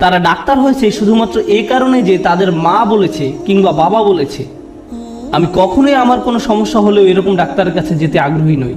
তারা ডাক্তার হয়েছে শুধুমাত্র এই কারণে যে তাদের মা বলেছে কিংবা বাবা বলেছে। আমি কখনোই আমার কোনো সমস্যা হলেও এরকম ডাক্তারের কাছে যেতে আগ্রহী নই।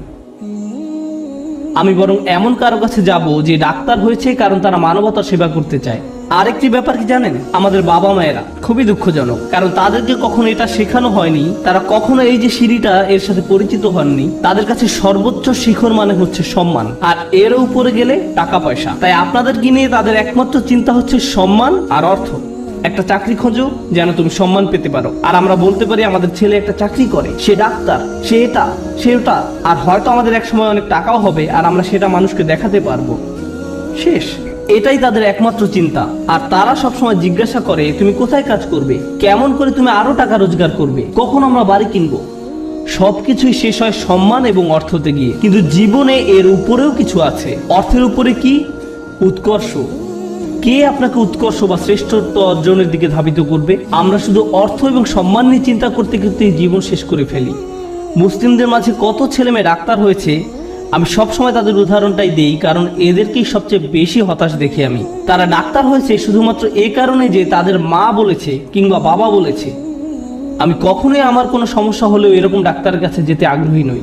আমি বরং এমন কারও কাছে যাব যে ডাক্তার হয়েছে কারণ তারা মানবতার সেবা করতে চায়। আরেকটি ব্যাপার কি জানেন? আমাদের বাবা মায়েরা খুবই দুঃখজনক। কারণ তাদেরকে কখনো এটা শেখানো হয়নি, তারা কখনো এই যে সিঁড়িটা এর সাথে পরিচিত হননি, তাদের কাছে সর্বোচ্চ শিখর মানে হচ্ছে সম্মান। আর এর উপরে গেলে টাকা পয়সা। তাই আপনাদেরকে নিয়ে তাদের একমাত্র চিন্তা হচ্ছে সম্মান আর অর্থ? একটা চাকরি খোঁজো যেন তুমি সম্মান পেতে পারো। আর আমরা বলতে পারি, আমাদের ছেলে একটা চাকরি করে। সে ডাক্তার, সে এটা, সে ওটা। আর হয়তো আমাদের এক সময় অনেক টাকাও হবে, আর আমরা সেটা মানুষকে দেখাতে পারব। শেষ। এটাই তাদের একমাত্র চিন্তা। আর তারা সবসময় জিজ্ঞাসা করে, তুমি কোথায় কাজ করবে? কেমন করে তুমি আরও টাকা রোজগার করবে? কখন আমরা বাড়ি কিনবো? সবকিছুই শেষ হয় সম্মান এবং অর্থতে গিয়ে। কিন্তু জীবনে এর উপরেও কিছু আছে। অর্থের উপরে কি? উৎকর্ষ। কে আপনাকে উৎকর্ষ বা শ্রেষ্ঠত্ব অর্জনের দিকে ধাবিত করবে? আমরা শুধু অর্থ এবং সম্মান নিয়ে চিন্তা করতে করতে জীবন শেষ করে ফেলি। মুসলিমদের মাঝে কত ছেলে মেয়ে ডাক্তার হয়েছে আমি সবসময় তাদের উদাহরণটাই দেই, কারণ এদেরকেই সবচেয়ে বেশি হতাশ দেখি আমি। তারা ডাক্তার হয়েছে শুধুমাত্র এই কারণে যে তাদের মা বলেছে কিংবা বাবা বলেছে। আমি কখনোই আমার কোনো সমস্যা হলেও এরকম ডাক্তারের কাছে যেতে আগ্রহী নই।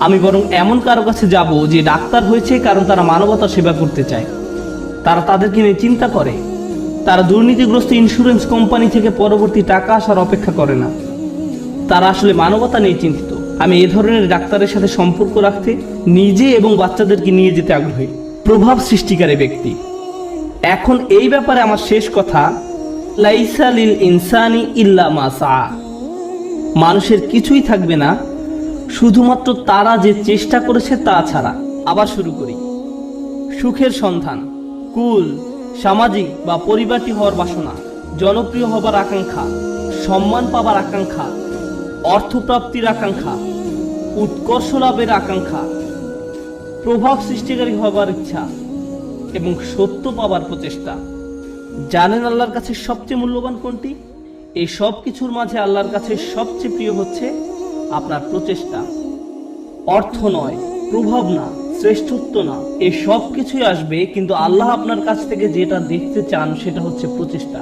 আমি বরং এমন কারও কাছে যাব যে ডাক্তার হয়েছে কারণ তারা মানবতার সেবা করতে চায়। তারা তাদেরকে নিয়ে চিন্তা করে। তারা দুর্নীতিগ্রস্ত ইন্স্যুরেন্স কোম্পানি থেকে পরবর্তী টাকা আসার অপেক্ষা করে না। তারা আসলে মানবতা নিয়ে চিন্তিত। আমি এ ধরনের ডাক্তারের সাথে সম্পর্ক রাখতে নিজে এবং বাচ্চাদেরকে নিয়ে যেতে আগ্রহী, প্রভাব সৃষ্টিকারী ব্যক্তি। এখন এই ব্যাপারে আমার শেষ কথা, লাইসা লিল ইনসানি ইল্লা মাসা মানুষের কিছুই থাকবে না, শুধুমাত্র তারা যে চেষ্টা করেছে তা ছাড়া। আবার শুরু করি। সুখের সন্ধান, কুল, সামাজিক বা পরিবারটি হওয়ার বাসনা, জনপ্রিয় হবার আকাঙ্ক্ষা, সম্মান পাবার আকাঙ্ক্ষা অর্থপ্রাপ্তির আকাঙ্ক্ষা, উৎকর্ষ লাভের আকাঙ্ক্ষা, প্রভাব সৃষ্টিকারী হবার ইচ্ছা এবং সত্য পাবার প্রচেষ্টা। জানেন আল্লাহর কাছে সবচেয়ে মূল্যবান কোনটি? এই সব কিছুর মাঝে আল্লাহর কাছে সবচেয়ে প্রিয় হচ্ছে আপনার প্রচেষ্টা। অর্থ নয়, প্রভাব না, শ্রেষ্ঠত্ব না, এই সব কিছুই আসবে, কিন্তু আল্লাহ আপনার কাছ থেকে যেটা দেখতে চান সেটা হচ্ছে প্রচেষ্টা।